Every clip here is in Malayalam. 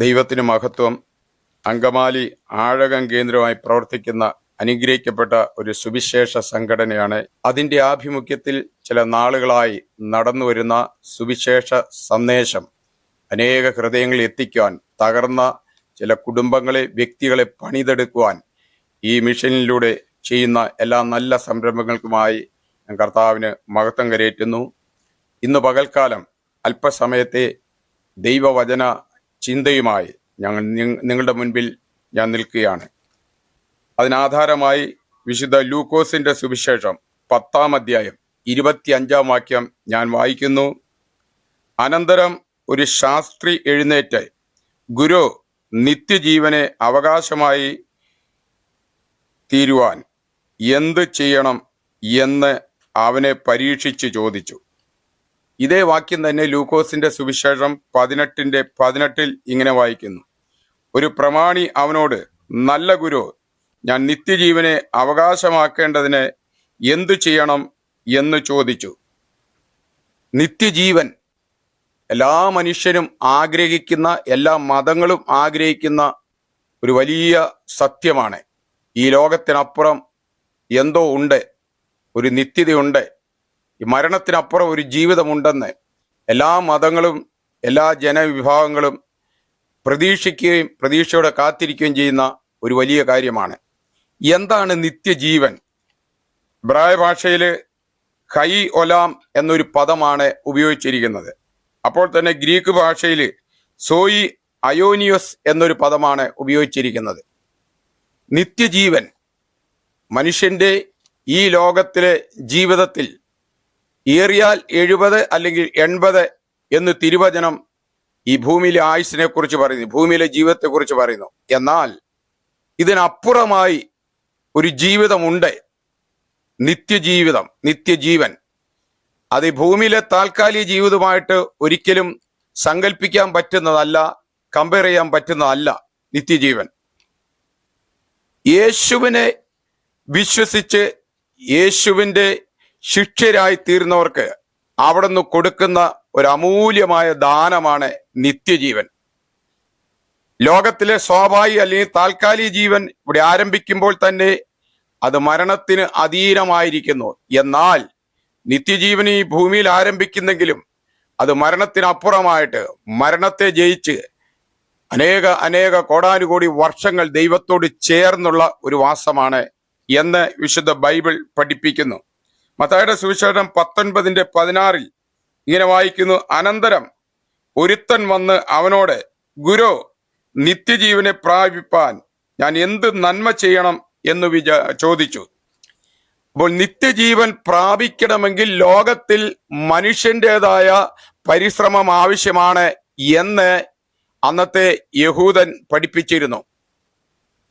ദൈവത്തിന് മഹത്വം അങ്കമാലി ആഴകം കേന്ദ്രമായി പ്രവർത്തിക്കുന്ന അനുഗ്രഹിക്കപ്പെട്ട ഒരു സുവിശേഷ സംഘടനയാണ്. അതിന്റെ ആഭിമുഖ്യത്തിൽ ചില നാളുകളായി നടന്നു വരുന്ന സുവിശേഷ സന്ദേശം അനേക ഹൃദയങ്ങളിൽ എത്തിക്കുവാൻ തകർന്ന ചില കുടുംബങ്ങളെ വ്യക്തികളെ പണിതെടുക്കുവാൻ ഈ മിഷനിലൂടെ ചെയ്യുന്ന എല്ലാ നല്ല സംരംഭങ്ങൾക്കുമായി ഞാൻ കർത്താവിന് മഹത്വം കരയേറ്റുന്നു ഇന്ന് പകൽക്കാലം അല്പസമയത്തെ ദൈവവചന ചിന്തയുമായി ഞങ്ങൾ നിങ്ങളുടെ മുൻപിൽ ഞാൻ നിൽക്കുകയാണ്. അതിനാധാരമായി വിശുദ്ധ ലൂക്കോസിന്റെ സുവിശേഷം പത്താം അധ്യായം ഇരുപത്തി അഞ്ചാം വാക്യം ഞാൻ വായിക്കുന്നു. അനന്തരം ഒരു ശാസ്ത്രി എഴുന്നേറ്റ് ഗുരു നിത്യജീവനെ അവകാശമായി തീരുവാൻ എന്ത് ചെയ്യണം എന്ന് അവനെ പരീക്ഷിച്ച് ചോദിച്ചു. ഇതേ വാക്യം തന്നെ ലൂക്കോസിന്റെ സുവിശേഷം പതിനെട്ടിന്റെ പതിനെട്ടിൽ ഇങ്ങനെ വായിക്കുന്നു. ഒരു പ്രമാണി അവനോട് നല്ല ഗുരു ഞാൻ നിത്യജീവനെ അവകാശമാക്കേണ്ടതിന് എന്തു ചെയ്യണം? എന്ന് ചോദിച്ചു. നിത്യജീവൻ എല്ലാ മനുഷ്യരും ആഗ്രഹിക്കുന്ന എല്ലാ മതങ്ങളും ആഗ്രഹിക്കുന്ന ഒരു വലിയ സത്യമാണ്. ഈ ലോകത്തിനപ്പുറം എന്തോ ഉണ്ട് ഒരു നിത്യതയുണ്ട്. ഈ മരണത്തിനപ്പുറം ഒരു ജീവിതമുണ്ടെന്ന് എല്ലാ മതങ്ങളും എല്ലാ ജനവിഭാഗങ്ങളും പ്രതീക്ഷിക്കുകയും പ്രതീക്ഷയോടെ കാത്തിരിക്കുകയും ചെയ്യുന്ന ഒരു വലിയ കാര്യമാണ്. എന്താണ് നിത്യജീവൻ? ബ്രായ ഭാഷയിൽ ഹൈ ഒലാം എന്നൊരു പദമാണ് ഉപയോഗിച്ചിരിക്കുന്നത്. അപ്പോൾ തന്നെ ഗ്രീക്ക് ഭാഷയിൽ സോയി അയോനിയോസ് എന്നൊരു പദമാണ് ഉപയോഗിച്ചിരിക്കുന്നത്. നിത്യജീവൻ മനുഷ്യന്റെ ഈ ലോകത്തിലെ ജീവിതത്തിൽ ഏറിയാൽ എഴുപത് അല്ലെങ്കിൽ എൺപത് എന്ന് തിരുവചനം ഈ ഭൂമിയിലെ ആയുസിനെ കുറിച്ച് പറയുന്നു ഭൂമിയിലെ ജീവിതത്തെ കുറിച്ച് പറയുന്നു. എന്നാൽ ഇതിനപ്പുറമായി ഒരു ജീവിതമുണ്ട്. നിത്യജീവിതം നിത്യജീവൻ. അത് ഭൂമിയിലെ താൽക്കാലിക ജീവിതമായിട്ട് ഒരിക്കലും സങ്കല്പിക്കാൻ പറ്റുന്നതല്ല കമ്പയർ ചെയ്യാൻ പറ്റുന്നതല്ല നിത്യജീവൻ. യേശുവിനെ വിശ്വസിച്ച് യേശുവിന്റെ ശിഷ്യരായി തീർന്നവർക്ക് അവിടുന്ന് കൊടുക്കുന്ന ഒരു അമൂല്യമായ ദാനമാണ് നിത്യജീവൻ. ലോകത്തിലെ സ്വാഭാവിക അല്ലെങ്കിൽ താൽക്കാലിക ജീവൻ ഇവിടെ ആരംഭിക്കുമ്പോൾ തന്നെ അത് മരണത്തിന് അധീനമായിരിക്കുന്നു എന്നാൽ നിത്യജീവൻ ഈ ഭൂമിയിൽ ആരംഭിക്കുന്നെങ്കിലും അത് മരണത്തിനപ്പുറമായിട്ട് മരണത്തെ ജയിച്ച് അനേക അനേക കോടാനുകോടി വർഷങ്ങൾ ദൈവത്തോട് ചേർന്നുള്ള ഒരു വാസമാണ് എന്ന് വിശുദ്ധ ബൈബിൾ പഠിപ്പിക്കുന്നു. മത്തായുടെ സുവിശേഷം പത്തൊൻപതിന്റെ പതിനാറിൽ ഇങ്ങനെ വായിക്കുന്നു അനന്തരം ഒരുത്തൻ വന്ന് അവനോട് ഗുരു നിത്യജീവനെ പ്രാപിപ്പാൻ ഞാൻ എന്ത് നന്മ ചെയ്യണം? എന്ന് വിചാ ചോദിച്ചു. അപ്പോൾ നിത്യജീവൻ പ്രാപിക്കണമെങ്കിൽ ലോകത്തിൽ മനുഷ്യന്റെതായ പരിശ്രമം ആവശ്യമാണ് എന്ന് അന്നത്തെ യഹൂദൻ പഠിപ്പിച്ചിരുന്നു.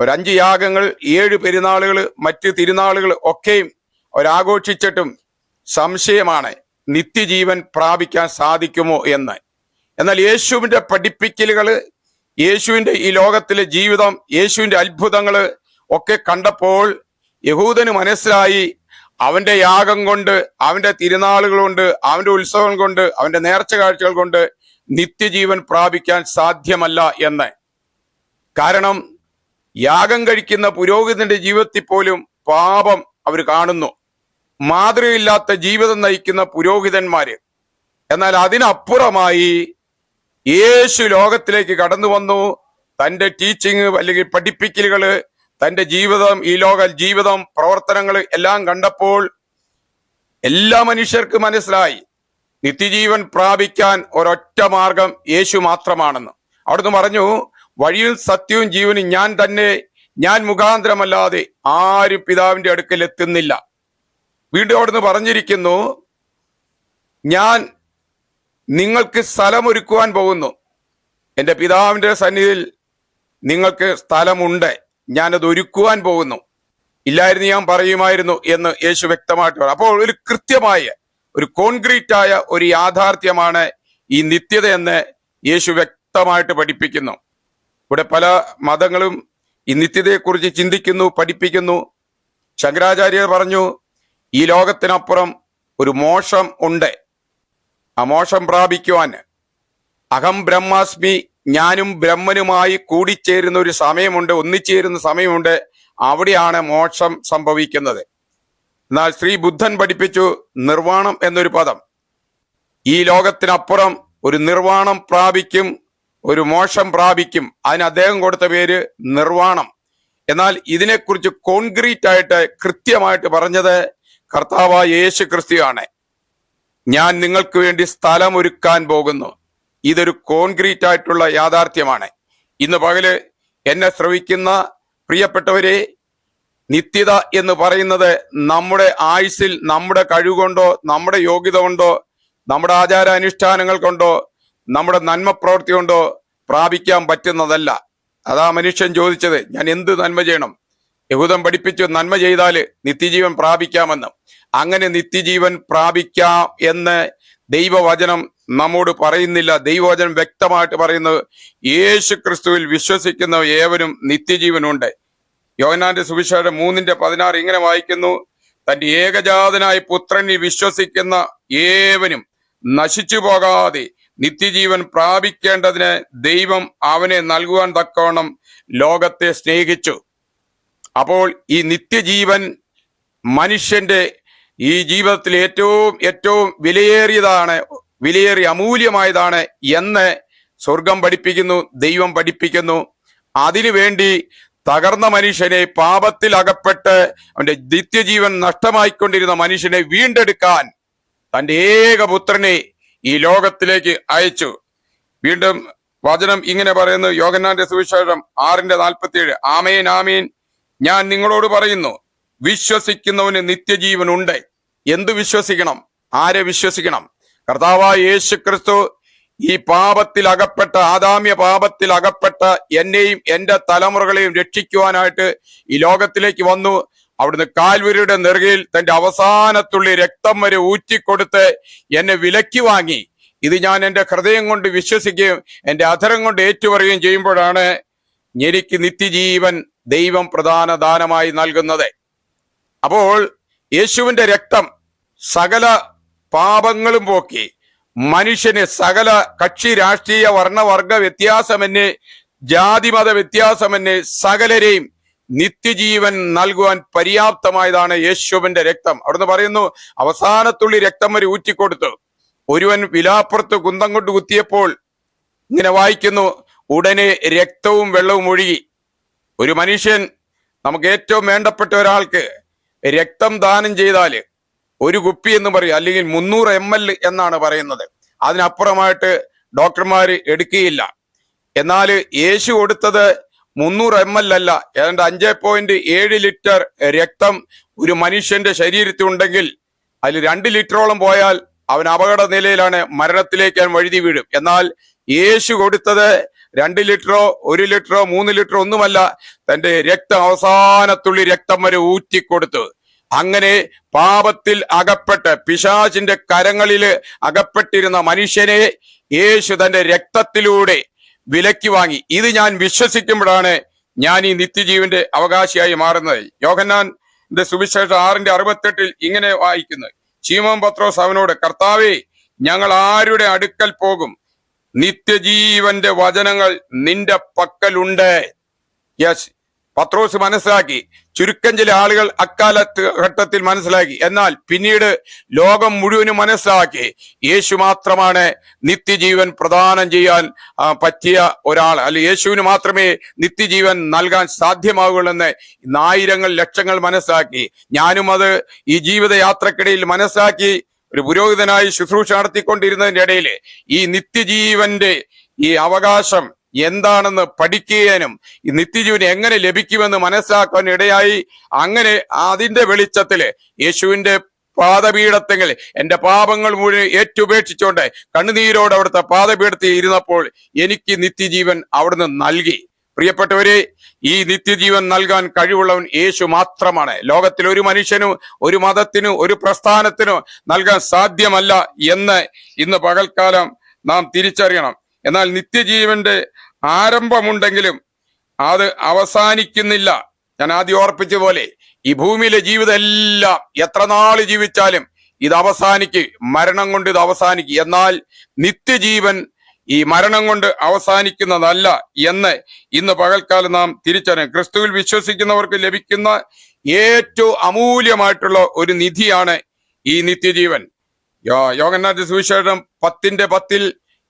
ഒരു അഞ്ച് യാഗങ്ങൾ ഏഴ് പെരുന്നാളുകൾ മറ്റ് തിരുനാളുകൾ ഒക്കെയും അവരാഘോഷിച്ചിട്ടും സംശയമാണ് നിത്യജീവൻ പ്രാപിക്കാൻ സാധിക്കുമോ എന്ന്. എന്നാൽ യേശുവിന്റെ പഠിപ്പിക്കലുകൾ യേശുവിന്റെ ഈ ലോകത്തിലെ ജീവിതം യേശുവിന്റെ അത്ഭുതങ്ങൾ ഒക്കെ കണ്ടപ്പോൾ യഹൂദന് മനസ്സിലായി അവന്റെ യാഗം കൊണ്ട് അവന്റെ തിരുനാളുകൾ കൊണ്ട് അവന്റെ ഉത്സവം കൊണ്ട് അവന്റെ നേർച്ച കാഴ്ചകൾ കൊണ്ട് നിത്യജീവൻ പ്രാപിക്കാൻ സാധ്യമല്ല എന്ന്. കാരണം യാഗം കഴിക്കുന്ന പുരോഹിതന്റെ ജീവിതത്തിൽ പോലും പാപം അവർ കാണുന്നു. മാതൃകയില്ലാത്ത ജീവിതം നയിക്കുന്ന പുരോഹിതന്മാര്. എന്നാൽ അതിനപ്പുറമായി യേശു ലോകത്തിലേക്ക് കടന്നു വന്നു. തന്റെ ടീച്ചിങ് അല്ലെങ്കിൽ പഠിപ്പിക്കലുകൾ തന്റെ ജീവിതം ഈ ലോക ജീവിതം പ്രവർത്തനങ്ങൾ എല്ലാം കണ്ടപ്പോൾ എല്ലാ മനുഷ്യർക്കും മനസ്സിലായി. നിത്യജീവൻ പ്രാപിക്കാൻ ഒരൊറ്റ മാർഗം യേശു മാത്രമാണെന്ന്. അവിടുന്ന് പറഞ്ഞു വഴിയും സത്യവും ജീവനും ഞാൻ തന്നെ ഞാൻ മുഖാന്തരമല്ലാതെ ആരും പിതാവിന്റെ അടുക്കൽ എത്തുന്നില്ല. വീണ്ടും അവിടുന്ന് പറഞ്ഞിരിക്കുന്നു ഞാൻ നിങ്ങൾക്ക് സ്ഥലമൊരുക്കുവാൻ പോകുന്നു. എന്റെ പിതാവിന്റെ സന്നിധിയിൽ നിങ്ങൾക്ക് സ്ഥലമുണ്ട്. ഞാനത് ഒരുക്കുവാൻ പോകുന്നു. ഇല്ലായിരുന്നു ഞാൻ പറയുമായിരുന്നു എന്ന് യേശു വ്യക്തമായിട്ട് പറഞ്ഞു. അപ്പോൾ ഒരു കൃത്യമായ ഒരു കോൺക്രീറ്റ് ആയ ഒരു യാഥാർത്ഥ്യമാണ് ഈ നിത്യത എന്ന് യേശു വ്യക്തമായിട്ട് പഠിപ്പിക്കുന്നു. ഇവിടെ പല മതങ്ങളും ഈ നിത്യതയെക്കുറിച്ച് ചിന്തിക്കുന്നു പഠിപ്പിക്കുന്നു. ശങ്കരാചാര്യർ പറഞ്ഞു ഈ ലോകത്തിനപ്പുറം ഒരു മോശം ഉണ്ട്. ആ മോശം പ്രാപിക്കുവാൻ അഹം ബ്രഹ്മാസ്മി ഞാനും ബ്രഹ്മനുമായി കൂടിച്ചേരുന്ന ഒരു സമയമുണ്ട് ഒന്നിച്ചേരുന്ന സമയമുണ്ട്. അവിടെയാണ് മോക്ഷം സംഭവിക്കുന്നത്. എന്നാൽ ശ്രീ ബുദ്ധൻ പഠിപ്പിച്ചു നിർവാണം എന്നൊരു പദം. ഈ ലോകത്തിനപ്പുറം ഒരു നിർവാണം പ്രാപിക്കും ഒരു മോക്ഷം പ്രാപിക്കും. അതിന് അദ്ദേഹം കൊടുത്ത പേര് നിർവാണം. എന്നാൽ ഇതിനെക്കുറിച്ച് കോൺക്രീറ്റ് ആയിട്ട് കൃത്യമായിട്ട് പറഞ്ഞത് കർത്താവായ യേശു ക്രിസ്തുവാണ്. ഞാൻ നിങ്ങൾക്ക് വേണ്ടി സ്ഥലം ഒരുക്കാൻ പോകുന്നു. ഇതൊരു കോൺക്രീറ്റ് ആയിട്ടുള്ള യാഥാർത്ഥ്യമാണ്. ഇന്ന് പകൽ എന്നെ ശ്രവിക്കുന്ന പ്രിയപ്പെട്ടവരെ നിത്യത എന്ന് പറയുന്നത് നമ്മുടെ ആയുസിൽ നമ്മുടെ കഴിവുകൊണ്ടോ നമ്മുടെ യോഗ്യത കൊണ്ടോ നമ്മുടെ ആചാര അനുഷ്ഠാനങ്ങൾ കൊണ്ടോ നമ്മുടെ നന്മ പ്രവൃത്തി കൊണ്ടോ പ്രാപിക്കാൻ പറ്റുന്നതല്ല. അതാ മനുഷ്യൻ ചോദിച്ചത് ഞാൻ എന്ത് നന്മ ചെയ്യണം? യഹൂദം പഠിപ്പിച്ചു നന്മ ചെയ്താൽ നിത്യജീവൻ പ്രാപിക്കാമെന്ന്. അങ്ങനെ നിത്യജീവൻ പ്രാപിക്കാം എന്ന് ദൈവവചനം നമ്മോട് പറയുന്നില്ല. ദൈവവചനം വ്യക്തമായിട്ട് പറയുന്നത് യേശു ക്രിസ്തുവിൽ വിശ്വസിക്കുന്ന ഏവരും നിത്യജീവനുണ്ട്. യോഹനാന്റെ സുവിശേഷം മൂന്നിന്റെ പതിനാറ് ഇങ്ങനെ വായിക്കുന്നു തന്റെ ഏകജാതനായ പുത്രനിൽ വിശ്വസിക്കുന്ന ഏവനും നശിച്ചു പോകാതെ നിത്യജീവൻ പ്രാപിക്കേണ്ടതിന് ദൈവം അവനെ നൽകുവാൻ തക്കവണ്ണം ലോകത്തെ സ്നേഹിച്ചു. അപ്പോൾ ഈ നിത്യജീവൻ മനുഷ്യന്റെ ഈ ജീവിതത്തിൽ ഏറ്റവും ഏറ്റവും വിലയേറിയതാണ് വിലയേറിയ അമൂല്യമായതാണ് എന്ന് സ്വർഗം പഠിപ്പിക്കുന്നു ദൈവം പഠിപ്പിക്കുന്നു. അതിനുവേണ്ടി തകർന്ന മനുഷ്യനെ പാപത്തിൽ അകപ്പെട്ട് അവന്റെ നിത്യജീവൻ നഷ്ടമായിക്കൊണ്ടിരുന്ന മനുഷ്യനെ വീണ്ടെടുക്കാൻ തന്റെ ഏകപുത്രനെ ഈ ലോകത്തിലേക്ക് അയച്ചു. വീണ്ടും വചനം ഇങ്ങനെ പറയുന്നു യോഗന്നാന്റെ സുവിശേഷം ആറിന്റെ നാൽപ്പത്തിയേഴ്. ആമേൻ ആമേൻ. ഞാൻ നിങ്ങളോട് പറയുന്നു വിശ്വസിക്കുന്നവന് നിത്യജീവൻ ഉണ്ട് എന്ത് വിശ്വസിക്കണം? ആരെ വിശ്വസിക്കണം? കർത്താവായ യേശു ക്രിസ്തു ഈ പാപത്തിൽ അകപ്പെട്ട ആദാമ്യ പാപത്തിൽ അകപ്പെട്ട എന്നെയും എന്റെ തലമുറകളെയും രക്ഷിക്കുവാനായിട്ട് ഈ ലോകത്തിലേക്ക് വന്നു. അവിടുന്ന് കാൽവരിയുടെ നെറുകയിൽ തന്റെ അവസാനത്തുള്ളി രക്തം വരെ ഊറ്റിക്കൊടുത്ത് എന്നെ വിലക്കി വാങ്ങി. ഇത് ഞാൻ എന്റെ ഹൃദയം കൊണ്ട് വിശ്വസിക്കുകയും എന്റെ അധരം കൊണ്ട് ഏറ്റുപറയുകയും ചെയ്യുമ്പോഴാണ് എനിക്ക് നിത്യജീവൻ ദൈവം പ്രധാന ദാനമായി നൽകുന്നത്. അപ്പോൾ യേശുവിന്റെ രക്തം സകല പാപങ്ങളും പോക്കി മനുഷ്യന് സകല കക്ഷി രാഷ്ട്രീയ വർണവർഗ വ്യത്യാസമെന്ന് ജാതിമത വ്യത്യാസമെന്ന് സകലരെയും നിത്യജീവൻ നൽകുവാൻ പര്യാപ്തമായതാണ് യേശുവിന്റെ രക്തം. അവിടുന്ന് പറയുന്നു അവസാനത്തുള്ളി രക്തം വരെ ഊറ്റിക്കൊടുത്തു. ഒരുവൻ വിലാപ്പുറത്ത് കുന്തം കൊണ്ട് കുത്തിയപ്പോൾ ഇങ്ങനെ വായിക്കുന്നു ഉടനെ രക്തവും വെള്ളവും ഒഴുകി. ഒരു മനുഷ്യൻ നമുക്ക് ഏറ്റവും വേണ്ടപ്പെട്ട ഒരാൾക്ക് രക്തം ദാനം ചെയ്താൽ ഒരു കുപ്പി എന്ന് പറയും അല്ലെങ്കിൽ മുന്നൂറ് എം എൽ എന്നാണ് പറയുന്നത്. അതിനപ്പുറമായിട്ട് ഡോക്ടർമാർ എടുക്കുകയില്ല. എന്നാൽ യേശു കൊടുത്തത് മുന്നൂറ് എം എൽ അല്ല. ഏതാണ്ട് അഞ്ച് പോയിന്റ് ഏഴ് ലിറ്റർ രക്തം ഒരു മനുഷ്യന്റെ ശരീരത്തിൽ ഉണ്ടെങ്കിൽ അതിൽ രണ്ട് ലിറ്ററോളം പോയാൽ അവൻ അപകട നിലയിലാണ് മരണത്തിലേക്ക് അവൻ വഴുതി വീഴും. എന്നാൽ യേശു കൊടുത്തത് രണ്ട് ലിറ്ററോ ഒരു ലിറ്ററോ മൂന്ന് ലിറ്ററോ ഒന്നുമല്ല തന്റെ രക്തം അവസാനത്തുള്ളി രക്തം വരെ ഊറ്റിക്കൊടുത്തു. അങ്ങനെ പാപത്തിൽ അകപ്പെട്ട് പിശാചിന്റെ കരങ്ങളിൽ അകപ്പെട്ടിരുന്ന മനുഷ്യനെ യേശു തന്റെ രക്തത്തിലൂടെ വിലക്കി വാങ്ങി. ഇത് ഞാൻ വിശ്വസിക്കുമ്പോഴാണ് ഞാൻ ഈ നിത്യജീവന്റെ അവകാശിയായി മാറുന്നത്. യോഹന്നാൻ സുവിശേഷം ആറിന്റെ അറുപത്തെട്ടിൽ ഇങ്ങനെ വായിക്കുന്നത് ചീമം പത്രോസ് അവനോട് കർത്താവേ ഞങ്ങൾ ആരുടെ അടുക്കൽ പോകും? നിത്യജീവന്റെ വചനങ്ങൾ നിന്റെ പക്കലുണ്ട്. യെസ് പത്രോസ് മനസ്സിലാക്കി. ചുരുക്കം ചില ആളുകൾ അക്കാലത്ത് ഘട്ടത്തിൽ മനസ്സിലാക്കി. എന്നാൽ പിന്നീട് ലോകം മുഴുവനും മനസ്സിലാക്കി. യേശു മാത്രമാണ് നിത്യജീവൻ പ്രദാനം ചെയ്യാൻ പറ്റിയ ഒരാൾ. അല്ല യേശുവിന് മാത്രമേ നിത്യജീവൻ നൽകാൻ സാധ്യമാകുള്ളൂ എന്ന് ഇന്ന് ആയിരങ്ങൾ ലക്ഷങ്ങൾ മനസ്സിലാക്കി. ഞാനും അത് ഈ ജീവിതയാത്രക്കിടയിൽ മനസ്സിലാക്കി. ഒരു പുരോഹിതനായി ശുശ്രൂഷ നടത്തിക്കൊണ്ടിരുന്നതിന്റെ ഇടയിൽ ഈ നിത്യജീവന്റെ ഈ അവകാശം എന്താണെന്ന് പഠിക്കുകയും ഈ നിത്യജീവൻ എങ്ങനെ ലഭിക്കുമെന്ന് മനസ്സിലാക്കാൻ ഇടയായി. അങ്ങനെ അതിന്റെ വെളിച്ചത്തിൽ യേശുവിന്റെ പാദപീഠത്തെങ്കിൽ എന്റെ പാപങ്ങൾ മുഴുവൻ ഏറ്റുപേക്ഷിച്ചുകൊണ്ട് കണ്ണുനീരോട് അവിടുത്തെ പാദപീഠത്തിൽ ഇരുന്നപ്പോൾ എനിക്ക് നിത്യജീവൻ അവിടുന്ന് നൽകി. പ്രിയപ്പെട്ടവരെ ഈ നിത്യജീവൻ നൽകാൻ കഴിവുള്ളവൻ യേശു മാത്രമാണ്. ലോകത്തിൽ ഒരു മനുഷ്യനും ഒരു മതത്തിനും ഒരു പ്രസ്ഥാനത്തിനോ നൽകാൻ സാധ്യമല്ല എന്ന് ഇന്ന് പകൽക്കാലം നാം തിരിച്ചറിയണം. എന്നാൽ നിത്യജീവന്റെ ആരംഭമുണ്ടെങ്കിലും അത് അവസാനിക്കുന്നില്ല. ഞാൻ ആദ്യം ഓർപ്പിച്ച പോലെ ഈ ഭൂമിയിലെ ജീവിതം എല്ലാം എത്ര നാൾ ജീവിച്ചാലും ഇത് അവസാനിക്കും. മരണം കൊണ്ട് ഇത് അവസാനിക്കും. എന്നാൽ നിത്യജീവൻ ഈ മരണം കൊണ്ട് അവസാനിക്കുന്നതല്ല എന്ന് ഇന്ന് പകൽക്കാലം നാം തിരിച്ചറിയും ക്രിസ്തുവിൽ വിശ്വസിക്കുന്നവർക്ക് ലഭിക്കുന്ന ഏറ്റവും അമൂല്യമായിട്ടുള്ള ഒരു നിധിയാണ് ഈ നിത്യജീവൻ. യോഗനാഥ സുവിശേഷം പത്തിന്റെ പത്തിൽ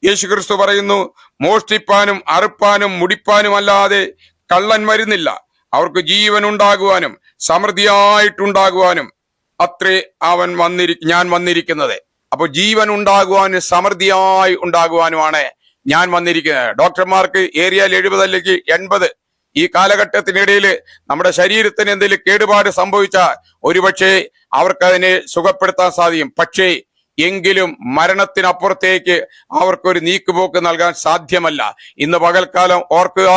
യേശു ക്രിസ്തു പറയുന്നു മോഷ്ടിപ്പാനും അറുപ്പാനും മുടിപ്പാനും അല്ലാതെ കള്ളൻ വരുന്നില്ല. അവർക്ക് ജീവൻ ഉണ്ടാകുവാനും സമൃദ്ധിയായിട്ടുണ്ടാകുവാനും അത്രേ അവൻ വന്നിരി ഞാൻ വന്നിരിക്കുന്നത്. അപ്പൊ ജീവൻ ഉണ്ടാകുവാനും സമൃദ്ധിയായി ഉണ്ടാകുവാനുമാണ് ഞാൻ വന്നിരിക്കുന്നത്. ഡോക്ടർമാർക്ക് ഏരിയ എഴുപത് അല്ലെങ്കിൽ എൺപത്. ഈ കാലഘട്ടത്തിനിടയിൽ നമ്മുടെ ശരീരത്തിന് എന്തെങ്കിലും കേടുപാട് സംഭവിച്ചാൽ ഒരുപക്ഷെ അവർക്ക് അതിനെ സുഖപ്പെടുത്താൻ സാധിക്കും. പക്ഷേ എങ്കിലും മരണത്തിനപ്പുറത്തേക്ക് അവർക്കൊരു നീക്കുപോക്ക് നൽകാൻ സാധ്യമല്ല. ഇന്ന് പകൽക്കാലം ഓർക്കുക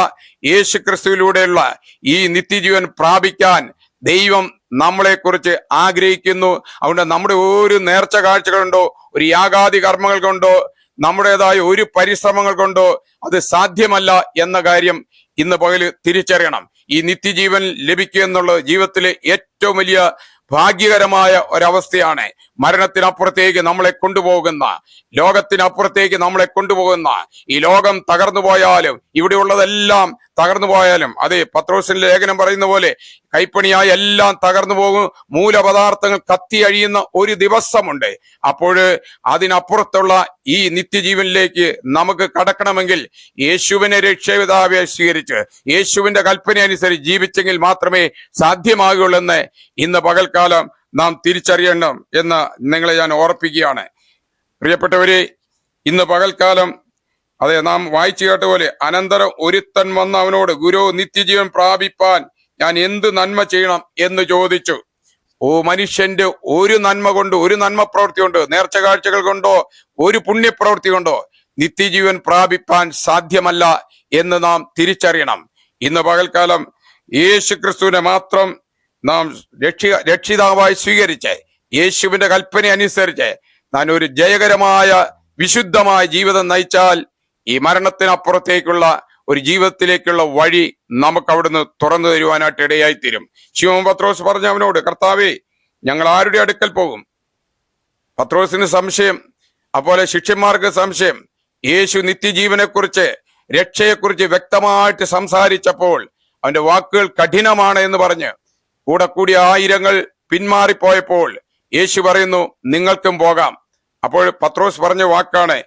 യേശു ക്രിസ്തുവിലൂടെയുള്ള ഈ നിത്യജീവൻ പ്രാപിക്കാൻ ദൈവം നമ്മളെ കുറിച്ച് ആഗ്രഹിക്കുന്നു. അതുകൊണ്ട് നമ്മുടെ ഒരു നേർച്ച കാഴ്ചകളുണ്ടോ? ഒരു യാഗാദി കർമ്മങ്ങൾ കൊണ്ടോ? നമ്മുടേതായ ഒരു പരിശ്രമങ്ങൾ കൊണ്ടോ? അത് സാധ്യമല്ല എന്ന കാര്യം ഇന്ന് പകൽ തിരിച്ചറിയണം. ഈ നിത്യജീവൻ ലഭിക്കുക എന്നുള്ളത് ജീവിതത്തിലെ ഏറ്റവും വലിയ ഭാഗ്യകരമായ ഒരവസ്ഥയാണ് മരണത്തിനപ്പുറത്തേക്ക് നമ്മളെ കൊണ്ടുപോകുന്ന ലോകത്തിനപ്പുറത്തേക്ക് നമ്മളെ കൊണ്ടുപോകുന്ന ഈ ലോകം തകർന്നു പോയാലും ഇവിടെയുള്ളതെല്ലാം തകർന്നു പോയാലും അതെ പത്രോസിന്റെ ലേഖനം പറയുന്ന പോലെ കൈപ്പണിയായി എല്ലാം തകർന്നു പോകും മൂലപദാർത്ഥങ്ങൾ കത്തി അഴിയുന്ന ഒരു ദിവസമുണ്ട്. അപ്പോൾ അതിനപ്പുറത്തുള്ള ഈ നിത്യജീവനിലേക്ക് നമുക്ക് കടക്കണമെങ്കിൽ യേശുവിനെ രക്ഷപിതാവെ സ്വീകരിച്ച് യേശുവിന്റെ കൽപ്പന അനുസരിച്ച് ജീവിച്ചെങ്കിൽ മാത്രമേ സാധ്യമാകുള്ളൂ എന്ന് ഇന്ന് പകൽക്കാലം നാം തിരിച്ചറിയണം എന്ന് നിങ്ങളെ ഞാൻ ഓർപ്പിക്കുകയാണ്. പ്രിയപ്പെട്ടവരെ ഇന്ന് പകൽക്കാലം അതെ നാം വായിച്ചു കേട്ട പോലെ അനന്തരം ഒരുത്തൻ വന്ന അവനോട് ഗുരു നിത്യജീവൻ പ്രാപിപ്പാൻ ഞാൻ എന്ത് നന്മ ചെയ്യണം? എന്ന് ചോദിച്ചു. ഓ മനുഷ്യന്റെ ഒരു നന്മ കൊണ്ട് ഒരു നന്മ പ്രവൃത്തി കൊണ്ട് നേർച്ച കാഴ്ചകൾ കൊണ്ടോ ഒരു പുണ്യപ്രവൃത്തി കൊണ്ടോ നിത്യജീവൻ പ്രാപിപ്പാൻ സാധ്യമല്ല എന്ന് നാം തിരിച്ചറിയണം. ഇന്ന് പകൽക്കാലം യേശു ക്രിസ്തുവിനെ മാത്രം നാം രക്ഷി രക്ഷിതാവായി സ്വീകരിച്ച് യേശുവിന്റെ കൽപ്പന അനുസരിച്ച് ഞാൻ ഒരു ജയകരമായ വിശുദ്ധമായ ജീവിതം നയിച്ചാൽ ഈ മരണത്തിനപ്പുറത്തേക്കുള്ള ഒരു ജീവിതത്തിലേക്കുള്ള വഴി നമുക്ക് അവിടുന്ന് തുറന്നു തരുവാനായിട്ട് ഇടയായി തീരും പത്രോസ് പറഞ്ഞ അവനോട് കർത്താവേ ഞങ്ങൾ ആരുടെ അടുക്കൽ പോകും? പത്രോസിന് സംശയം അതുപോലെ ശിഷ്യന്മാർക്ക് സംശയം. യേശു നിത്യജീവനെക്കുറിച്ച് രക്ഷയെക്കുറിച്ച് വ്യക്തമായിട്ട് സംസാരിച്ചപ്പോൾ അവന്റെ വാക്കുകൾ കഠിനമാണ് എന്ന് പറഞ്ഞ് കൂടെ കൂടിയ ആയിരങ്ങൾ പിന്മാറിപ്പോയപ്പോൾ യേശു പറയുന്നു നിങ്ങൾക്കും പോകാം. അപ്പോൾ പത്രോസ് പറഞ്ഞ വാക്കാണ്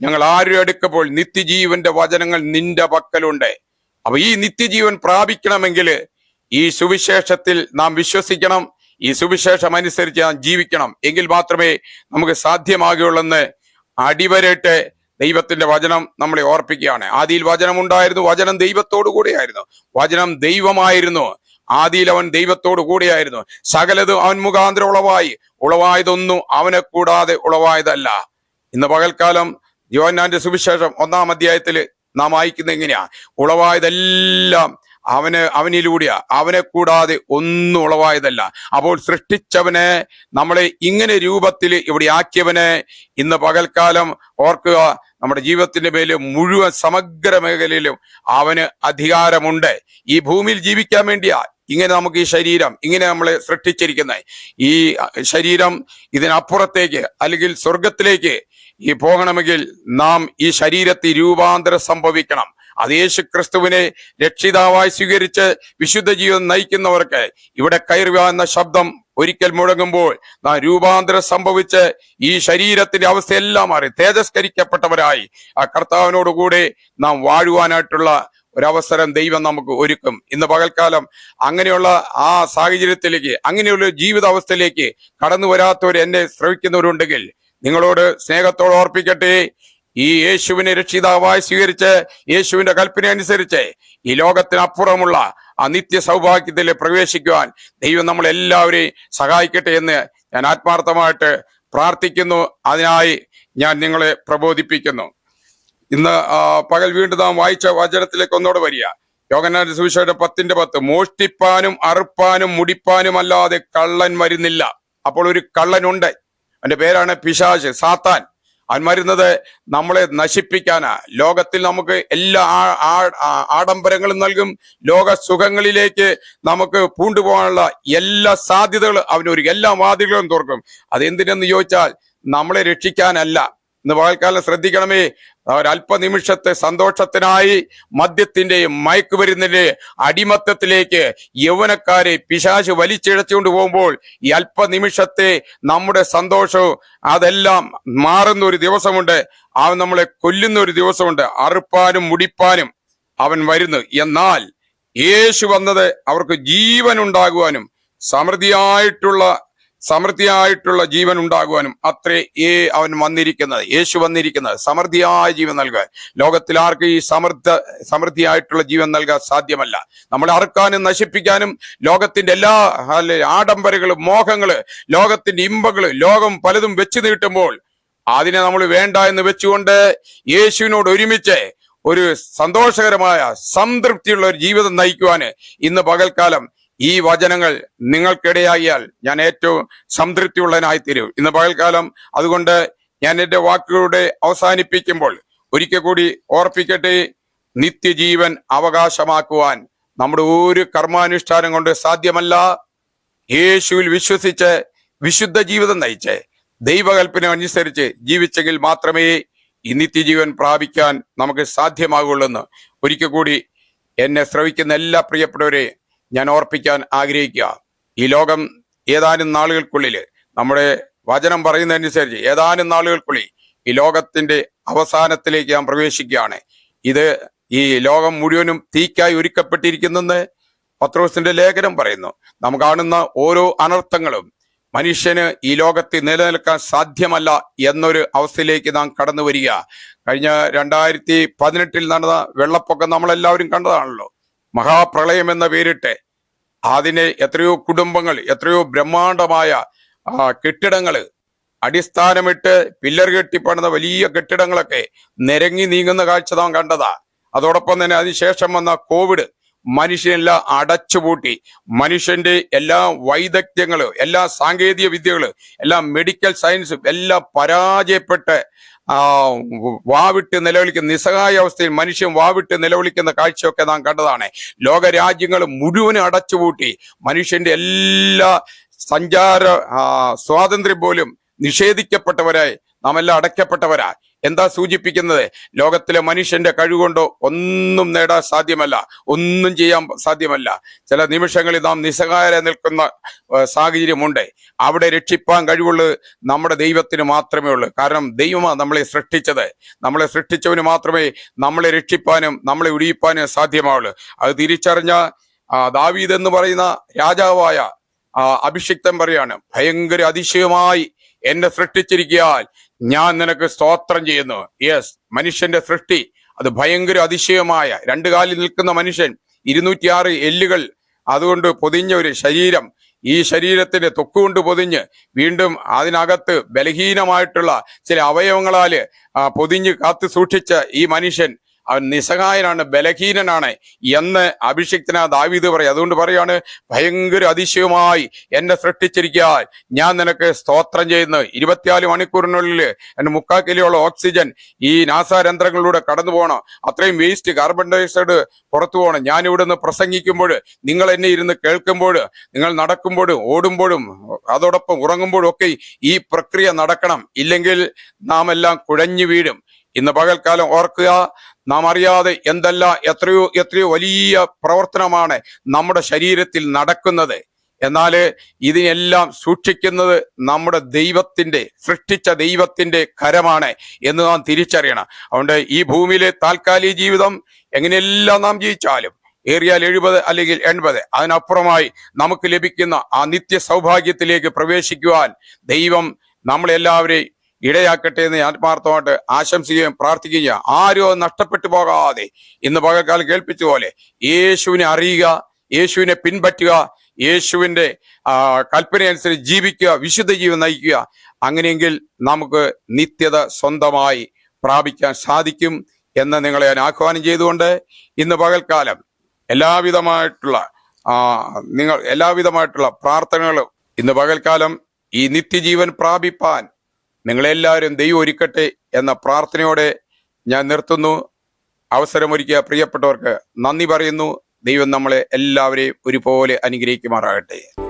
ഞങ്ങൾ ആരും എടുക്കുമ്പോൾ നിത്യജീവന്റെ വചനങ്ങൾ നിന്റെ പക്കലുണ്ട്. അപ്പൊ ഈ നിത്യജീവൻ പ്രാപിക്കണമെങ്കിൽ ഈ സുവിശേഷത്തിൽ നാം വിശ്വസിക്കണം ഈ സുവിശേഷം അനുസരിച്ച് നാം ജീവിക്കണം. എങ്കിൽ മാത്രമേ നമുക്ക് സാധ്യമാകുള്ളെന്ന് അടിവരയിട്ട് ദൈവത്തിന്റെ വചനം നമ്മളെ ഓർപ്പിക്കുകയാണ്. ആദിയിൽ വചനം ഉണ്ടായിരുന്നു വചനം ദൈവത്തോടു കൂടിയായിരുന്നു വചനം ദൈവമായിരുന്നു. ആദിയിൽ അവൻ ദൈവത്തോടു കൂടെയായിരുന്നു. സകലത് അവൻ മുഖാന്തര ഉളവായി. ഉളവായതൊന്നും അവനെ കൂടാതെ ഉളവായതല്ല. ഇന്ന് പകൽക്കാലം യോഹന്നാന്റെ സുവിശേഷം ഒന്നാം അധ്യായത്തിൽ നാം വായിക്കുന്നത് എങ്ങനെയാ? ഉളവായതെല്ലാം അവന് അവനിലൂടെയാ. അവനെ കൂടാതെ ഒന്നും ഉളവായതല്ല. അപ്പോൾ സൃഷ്ടിച്ചവനെ നമ്മളെ ഇങ്ങനെ രൂപത്തിൽ ഇവിടെ ആക്കിയവനെ ഇന്ന് പകൽക്കാലം ഓർക്കുക. നമ്മുടെ ജീവിതത്തിന്റെ മേലും മുഴുവൻ സമഗ്ര മേഖലയിലും അവന് അധികാരമുണ്ട്. ഈ ഭൂമിയിൽ ജീവിക്കാൻ വേണ്ടിയാ ഇങ്ങനെ നമുക്ക് ഈ ശരീരം ഇങ്ങനെ നമ്മളെ സൃഷ്ടിച്ചിരിക്കുന്നത് ഈ ശരീരം ഇതിനപ്പുറത്തേക്ക് അല്ലെങ്കിൽ സ്വർഗത്തിലേക്ക് ഈ പോകണമെങ്കിൽ നാം ഈ ശരീരത്തിൽ രൂപാന്തരം സംഭവിക്കണം. അത് യേശു ക്രിസ്തുവിനെ രക്ഷിതാവായി സ്വീകരിച്ച് വിശുദ്ധ ജീവിതം നയിക്കുന്നവർക്ക് ഇവിടെ കയറുക എന്ന ശബ്ദം ഒരിക്കൽ മുഴങ്ങുമ്പോൾ നാം രൂപാന്തരം സംഭവിച്ച് ഈ ശരീരത്തിന്റെ അവസ്ഥയെല്ലാം മാറി തേജസ്കരിക്കപ്പെട്ടവരായി. ആ കർത്താവിനോടുകൂടെ നാം വാഴുവാനായിട്ടുള്ള ഒരവസരം ദൈവം നമുക്ക് ഒരുക്കും. ഇന്ന് പകൽക്കാലം അങ്ങനെയുള്ള ആ സാഹചര്യത്തിലേക്ക് അങ്ങനെയുള്ള ജീവിതാവസ്ഥയിലേക്ക് കടന്നു വരാത്തവർ എന്നെ ശ്രവിക്കുന്നവരുണ്ടെങ്കിൽ നിങ്ങളോട് സ്നേഹത്തോട് ഓർപ്പിക്കട്ടെ. ഈ യേശുവിനെ രക്ഷിതാവായി സ്വീകരിച്ച് യേശുവിന്റെ കൽപ്പന അനുസരിച്ച് ഈ ലോകത്തിനപ്പുറമുള്ള ആ നിത്യ സൗഭാഗ്യത്തിൽ പ്രവേശിക്കുവാൻ ദൈവം നമ്മളെല്ലാവരെയും സഹായിക്കട്ടെ എന്ന് ഞാൻ ആത്മാർത്ഥമായിട്ട് പ്രാർത്ഥിക്കുന്നു. അതിനായി ഞാൻ നിങ്ങളെ പ്രബോധിപ്പിക്കുന്നു. ഇന്ന് പകൽ വീണ്ടും നാം വായിച്ച വചനത്തിലേക്ക് ഒന്നോടെ വരിക. യോഗനാന്റെ സുവിശേഷം പത്തിന്റെ പത്ത്. മോഷ്ടിപ്പാനും അറുപ്പാനും മുടിപ്പാനും അല്ലാതെ കള്ളൻ വരുന്നില്ല. അപ്പോൾ ഒരു കള്ളനുണ്ട്. അവന്റെ പേരാണ് പിശാജ് സാത്താൻ. അവൻ വരുന്നത് നമ്മളെ നശിപ്പിക്കാനാ. ലോകത്തിൽ നമുക്ക് എല്ലാ ആഡംബരങ്ങളും നൽകും. ലോക സുഖങ്ങളിലേക്ക് നമുക്ക് പൂണ്ടുപോകാനുള്ള എല്ലാ സാധ്യതകളും അവനൊരു എല്ലാ വാതിലുകളും തുറക്കും. അതെന്തിനെന്ന് ചോദിച്ചാൽ നമ്മളെ രക്ഷിക്കാനല്ല. ഇന്ന് പകൽക്കാലം ശ്രദ്ധിക്കണമേ. ഒരല്പനിമിഷത്തെ സന്തോഷത്തിനായി മദ്യത്തിന്റെയും മയക്കുമരുന്നിന്റെ അടിമത്തത്തിലേക്ക് യൗവനക്കാരെ പിശാച് വലിച്ചിഴച്ചുകൊണ്ട് പോകുമ്പോൾ ഈ അല്പനിമിഷത്തെ നമ്മുടെ സന്തോഷവും അതെല്ലാം മാറുന്ന ഒരു ദിവസമുണ്ട്. അവൻ നമ്മളെ കൊല്ലുന്ന ഒരു ദിവസമുണ്ട്. അറുപ്പാനും മുടിപ്പാനും അവൻ വരുന്നു. എന്നാൽ യേശു വന്നത് അവർക്ക് ജീവൻ ഉണ്ടാകുവാനും സമൃദ്ധിയായിട്ടുള്ള സമൃദ്ധിയായിട്ടുള്ള ജീവൻ ഉണ്ടാകുവാനും അത്രേ ഏ അവൻ വന്നിരിക്കുന്നത് യേശു വന്നിരിക്കുന്നത്. സമൃദ്ധിയായ ജീവൻ നൽകാൻ ലോകത്തിൽ ആർക്ക് ഈ സമൃദ്ധ സമൃദ്ധിയായിട്ടുള്ള ജീവൻ നൽകാൻ സാധ്യമല്ല. നമ്മളെ അറുക്കാനും നശിപ്പിക്കാനും ലോകത്തിന്റെ എല്ലാ ആഡംബരങ്ങളും മോഹങ്ങൾ ലോകത്തിന്റെ ഇമ്പകൾ ലോകം പലതും വെച്ചു നീട്ടുമ്പോൾ അതിനെ നമ്മൾ വേണ്ട എന്ന് വെച്ചുകൊണ്ട് യേശുവിനോട് ഒരുമിച്ച് ഒരു സന്തോഷകരമായ സംതൃപ്തിയുള്ള ഒരു ജീവിതം നയിക്കുവാന് ഇന്ന് പകൽക്കാലം ഈ വചനങ്ങൾ നിങ്ങൾക്കിടയായാൽ ഞാൻ ഏറ്റവും സംതൃപ്തിയുള്ളവനായി തീരും ഇന്ന് പകൽക്കാലം അതുകൊണ്ട് ഞാൻ എന്റെ വാക്കുകളുടെ അവസാനിപ്പിക്കുമ്പോൾ ഒരിക്കൽ കൂടി ഓർപ്പിക്കട്ടെ നിത്യജീവൻ അവകാശമാക്കുവാൻ നമ്മുടെ ഒരു കർമാനുഷ്ഠാനം കൊണ്ട് സാധ്യമല്ല. യേശുവിൽ വിശ്വസിച്ച് വിശുദ്ധ ജീവിതം നയിച്ച് ദൈവകൽപ്പന അനുസരിച്ച് ജീവിച്ചെങ്കിൽ മാത്രമേ ഈ നിത്യജീവൻ പ്രാപിക്കാൻ നമുക്ക് സാധ്യമാകുള്ളൂ എന്ന് ഒരിക്കൽ കൂടി എന്നെ ശ്രവിക്കുന്ന എല്ലാ പ്രിയപ്പെട്ടവരെ ഞാൻ ഓർപ്പിക്കാൻ ആഗ്രഹിക്കുക. ഈ ലോകം ഏതാനും നാളുകൾക്കുള്ളിൽ നമ്മുടെ വചനം പറയുന്നതനുസരിച്ച് ഏതാനും നാളുകൾക്കുള്ളിൽ ഈ ലോകത്തിന്റെ അവസാനത്തിലേക്ക് ഞാൻ പ്രവേശിക്കുകയാണ്. ഇത് ഈ ലോകം മുഴുവനും തീക്കായി ഒരുക്കപ്പെട്ടിരിക്കുന്നെന്ന് പത്രോസിന്റെ ലേഖനം പറയുന്നു. നാം കാണുന്ന ഓരോ അനർത്ഥങ്ങളും മനുഷ്യന് ഈ ലോകത്തിൽ നിലനിൽക്കാൻ സാധ്യമല്ല എന്നൊരു അവസ്ഥയിലേക്ക് നാം കടന്നു വരിക കഴിഞ്ഞ രണ്ടായിരത്തി പതിനെട്ടിൽ നടന്ന വെള്ളപ്പൊക്കം നമ്മളെല്ലാവരും കണ്ടതാണല്ലോ. മഹാപ്രളയം എന്ന പേരിട്ട് അതിനെ എത്രയോ കുടുംബങ്ങൾ എത്രയോ ബ്രഹ്മാണ്ഡമായ കെട്ടിടങ്ങൾ അടിസ്ഥാനമിട്ട് പില്ലർ കെട്ടിപ്പണിത വലിയ കെട്ടിടങ്ങളൊക്കെ നിരങ്ങി നീങ്ങുന്ന കാഴ്ച നാം കണ്ടതാ. അതോടൊപ്പം തന്നെ അതിനുശേഷം വന്ന കോവിഡ് മനുഷ്യനെല്ലാം അടച്ചുപൂട്ടി. മനുഷ്യന്റെ എല്ലാ വൈദഗ്ധ്യങ്ങളും എല്ലാ സാങ്കേതിക വിദ്യകളും എല്ലാ മെഡിക്കൽ സയൻസും എല്ലാം പരാജയപ്പെട്ട് വാവിട്ട് നിലവിളിക്കുന്ന നിസ്സഹായ അവസ്ഥയിൽ മനുഷ്യൻ വാവിട്ട് നിലവിളിക്കുന്ന കാഴ്ചയൊക്കെ നാം കണ്ടതാണ്. ലോക ലോകരാജ്യങ്ങൾ മുഴുവനും അടച്ചുപൂട്ടി. മനുഷ്യന്റെ എല്ലാ സഞ്ചാര സ്വാതന്ത്ര്യം പോലും നിഷേധിക്കപ്പെട്ടവരായി നാം എല്ലാം അടയ്ക്കപ്പെട്ടവരാ. എന്താ സൂചിപ്പിക്കുന്നത്? ലോകത്തിലെ മനുഷ്യന്റെ കഴിവുകൊണ്ടോ ഒന്നും നേടാൻ സാധ്യമല്ല. ഒന്നും ചെയ്യാൻ സാധ്യമല്ല. ചില നിമിഷങ്ങളിൽ നാം നിസ്സഹായ നിൽക്കുന്ന സാഹചര്യമുണ്ട്. അവിടെ രക്ഷിപ്പാൻ കഴിവുള്ളത് നമ്മുടെ ദൈവത്തിന് മാത്രമേ ഉള്ളൂ. കാരണം ദൈവമാണ് നമ്മളെ സൃഷ്ടിച്ചത്. നമ്മളെ സൃഷ്ടിച്ചവന് മാത്രമേ നമ്മളെ രക്ഷിപ്പാനും നമ്മളെ ഒഴിയിപ്പാനും സാധ്യമാവുള്ളൂ. അത് തിരിച്ചറിഞ്ഞ ദാവീദ് എന്ന് പറയുന്ന രാജാവായ ആ, അഭിഷിക്തൻ പറയാണ് ഭയങ്കര അതിശയമായി എന്നെ സൃഷ്ടിച്ചിരിക്കാൻ ഞാൻ നിനക്ക് സ്തോത്രം ചെയ്യുന്നു. യെസ് മനുഷ്യന്റെ സൃഷ്ടി അത് ഭയങ്കര അതിശയമായ രണ്ടു കാലിൽ നിൽക്കുന്ന മനുഷ്യൻ ഇരുന്നൂറ്റിയാറ് എല്ലുകൾ അതുകൊണ്ട് പൊതിഞ്ഞ ഒരു ശരീരം ഈ ശരീരത്തിന്റെ തൊക്കുകൊണ്ട് പൊതിഞ്ഞ് വീണ്ടും അതിനകത്ത് ബലഹീനമായിട്ടുള്ള ചില അവയവങ്ങളാൽ പൊതിഞ്ഞ് കാത്തു സൂക്ഷിച്ച ഈ മനുഷ്യൻ അവൻ നിസ്സഹായനാണ് ബലഹീനനാണ് എന്ന് അഭിഷിക്തന ദാവീദ് പറയും. അതുകൊണ്ട് പറയാണ് ഭയങ്കര അതിശയമായി എന്നെ സൃഷ്ടിച്ചിരിക്കാൻ ഞാൻ നിനക്ക് സ്തോത്രം ചെയ്യുന്നു. ഇരുപത്തിനാല് മണിക്കൂറിനുള്ളിൽ എന്റെ മുക്കാൽ ഓക്സിജൻ ഈ നാസാരന്ധ്രങ്ങളിലൂടെ കടന്നു പോകണം. അത്രയും വേസ്റ്റ് കാർബൺ ഡയോക്സൈഡ് പുറത്തു പോകണം. ഞാൻ ഇവിടുന്ന് പ്രസംഗിക്കുമ്പോൾ നിങ്ങൾ എന്നെ ഇരുന്ന് കേൾക്കുമ്പോൾ നിങ്ങൾ നടക്കുമ്പോഴും ഓടുമ്പോഴും അതോടൊപ്പം ഉറങ്ങുമ്പോഴും ഒക്കെ ഈ പ്രക്രിയ നടക്കണം. ഇല്ലെങ്കിൽ നാം എല്ലാം കുഴഞ്ഞു വീഴും. ഇന്ന് പകൽക്കാലം ഓർക്കുക നാം അറിയാതെ എന്തല്ല എത്രയോ എത്രയോ വലിയ പ്രവർത്തനമാണ് നമ്മുടെ ശരീരത്തിൽ നടക്കുന്നത്. എന്നാൽ ഇതിനെല്ലാം സൂക്ഷിക്കുന്നത് നമ്മുടെ ദൈവത്തിന്റെ സൃഷ്ടിച്ച ദൈവത്തിന്റെ കരമാണ് എന്ന് നാം തിരിച്ചറിയണം. അതുകൊണ്ട് ഈ ഭൂമിയിലെ താൽക്കാലിക ജീവിതം എങ്ങനെയെല്ലാം നാം ജീവിച്ചാലും ഏറിയാൽ എഴുപത് അല്ലെങ്കിൽ എൺപത് അതിനപ്പുറമായി നമുക്ക് ലഭിക്കുന്ന ആ നിത്യ സൗഭാഗ്യത്തിലേക്ക് പ്രവേശിക്കുവാൻ ദൈവം നമ്മളെല്ലാവരെയും ഇടയാക്കട്ടെ എന്ന് ആത്മാർത്ഥമായിട്ട് ആശംസിക്കുകയും പ്രാർത്ഥിക്കുകയും ചെയ്യാം. ആരും നഷ്ടപ്പെട്ടു പോകാതെ ഇന്ന് പകൽക്കാലം കേൾപ്പിച്ച പോലെ യേശുവിനെ അറിയുക യേശുവിനെ പിൻപറ്റുക യേശുവിന്റെ കൽപ്പന അനുസരിച്ച് ജീവിക്കുക വിശുദ്ധ ജീവൻ നയിക്കുക അങ്ങനെയെങ്കിൽ നമുക്ക് നിത്യത സ്വന്തമായി പ്രാപിക്കാൻ സാധിക്കും എന്ന് നിങ്ങളെ ഞാൻ ആഹ്വാനം ചെയ്തുകൊണ്ട് ഇന്ന് പകൽക്കാലം എല്ലാവിധമായിട്ടുള്ള നിങ്ങൾ എല്ലാവിധമായിട്ടുള്ള പ്രാർത്ഥനകളും ഇന്ന് പകൽക്കാലം ഈ നിത്യജീവൻ പ്രാപിപ്പാൻ നിങ്ങളെല്ലാവരും ദൈവം ഒരുക്കട്ടെ എന്ന പ്രാർത്ഥനയോടെ ഞാൻ നിർത്തുന്നു. അവസരമൊരുക്കിയ പ്രിയപ്പെട്ടവർക്ക് നന്ദി പറയുന്നു. ദൈവം നമ്മളെ എല്ലാവരെയും ഒരുപോലെ അനുഗ്രഹിക്കുമാറാകട്ടെ.